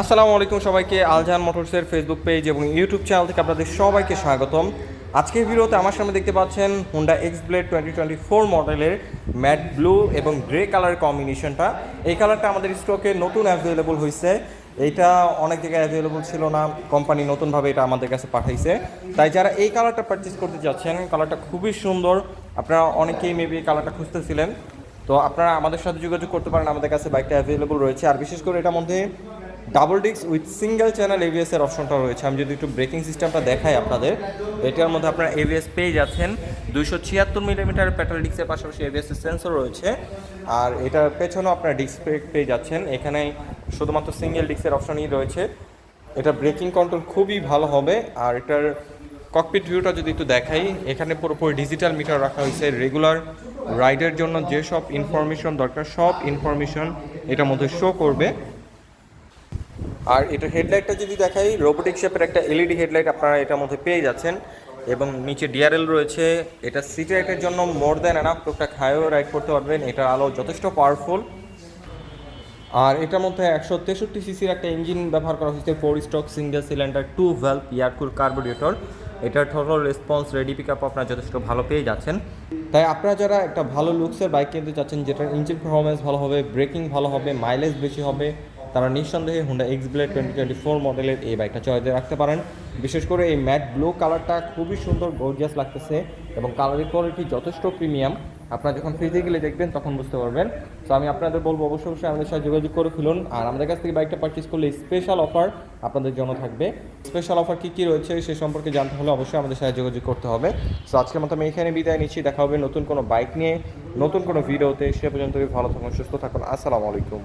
আসসালামু আলাইকুম সবাইকে আলজাহান মোটরসের ফেসবুক পেজ এবং ইউটিউব চ্যানেল থেকে আপনাদের সবাইকে স্বাগতম। আজকের ভিডিওতে আমার সামনে দেখতে পাচ্ছেন Honda X Blade twenty twenty four মডেলের ম্যাট ব্লু এবং গ্রে কালার কম্বিনেশনটা এই কালারটা আমাদের স্টকে নতুন অ্যাভেলেবল হয়েছে এইটা অনেক জায়গায় অ্যাভেলেবল ছিল না কোম্পানি নতুনভাবে এটা আমাদের কাছে পাঠাইছে। তাই যারা এই কালারটা পারচেস করতে যাচ্ছেন কালারটা খুবই সুন্দর। আপনারা অনেকেই মেবি কালারটা খুঁজতেছিলেন। তো আপনারা আমাদের সাথে যোগাযোগ করতে পারেন, আমাদের কাছে বাইকটা অ্যাভেলেবল রয়েছে। আর বিশেষ করে এটার মধ্যে double disc with single channel ABS এর অপশনটা রয়েছে। আমি যদি একটু ব্রেকিং সিস্টেমটা দেখাই আপনাদের, এটার মধ্যে আপনারা এবিএস পেয়ে যাচ্ছেন। দুইশো ছিয়াত্তর মিলিমিটার পেট্রোল ডিস্কের পাশাপাশি এবিএস সেন্সর রয়েছে। আর এটার পেছনেও আপনারা ডিস্ক পেয়ে যাচ্ছেন। এখানে শুধুমাত্র সিঙ্গেল ডিস্কের অপশনই রয়েছে। এটা ব্রেকিং কন্ট্রোল খুবই ভালো হবে। আর এটার ককপিট ভিউটা যদি একটু দেখাই, এখানে পুরোপুরি ডিজিটাল মিটার রাখা হয়েছে। রেগুলার রাইডের জন্য যেসব ইনফরমেশন দরকার, সব ইনফরমেশন এটার মধ্যে শো করবে। আর এটা হেডলাইটটা যদি দেখাই রোবোটিক শেপের একটা এলইডি হেডলাইট আপনারা এটার মধ্যে পেয়ে যাচ্ছেন। এবং নিচে ডিআরএল রয়েছে। এটা সিটি রাইটের জন্য মোর দ্যান এনাফ টুকটাক হাইও রাইড করতে পারবেন। এটার আলো যথেষ্ট পাওয়ারফুল আর এটার মধ্যে একশো তেষট্টি সিসির একটা ইঞ্জিন ব্যবহার করা হয়েছে। Four stroke single cylinder two valve air cool carburettor এটার total response ready pick up আপনারা যথেষ্ট ভালো পেয়ে যাচ্ছেন। তাই আপনারা যারা একটা ভালো লুকসের বাইক কিনতে চাচ্ছেন, যেটার ইঞ্জিন পারফরমেন্স ভালো হবে ব্রেকিং ভালো হবে মাইলেজ বেশি হবে তারা নিঃসন্দেহে Honda X Blade twenty twenty four মডেলের এই বাইকটা চয়েসে রাখতে পারেন। বিশেষ করে এই ম্যাট ব্লু কালারটা খুবই সুন্দর গর্জিয়াস লাগতেছে এবং কালারের কোয়ালিটি যথেষ্ট প্রিমিয়াম আপনারা যখন ফিজিক্যালি দেখবেন তখন বুঝতে পারবেন। তো আমি আপনাদের বলব অবশ্যই অবশ্যই আমাদের সাথে যোগাযোগ করে ফেলুন। আর আমাদের কাছ থেকে বাইকটা পারচেস করলে স্পেশাল অফার আপনাদের জন্য থাকবে। স্পেশাল অফার কী কী রয়েছে সে সম্পর্কে জানতে হলে অবশ্যই আমাদের সাথে যোগাযোগ করতে হবে। সো আজকের মতো আমি এখানে বিদায় নিচ্ছি। দেখা হবে নতুন কোনো বাইক নিয়ে, নতুন কোনো ভিডিওতে সে পর্যন্ত ভালো থাকুন, সুস্থ থাকুন। আসসালামু আলাইকুম।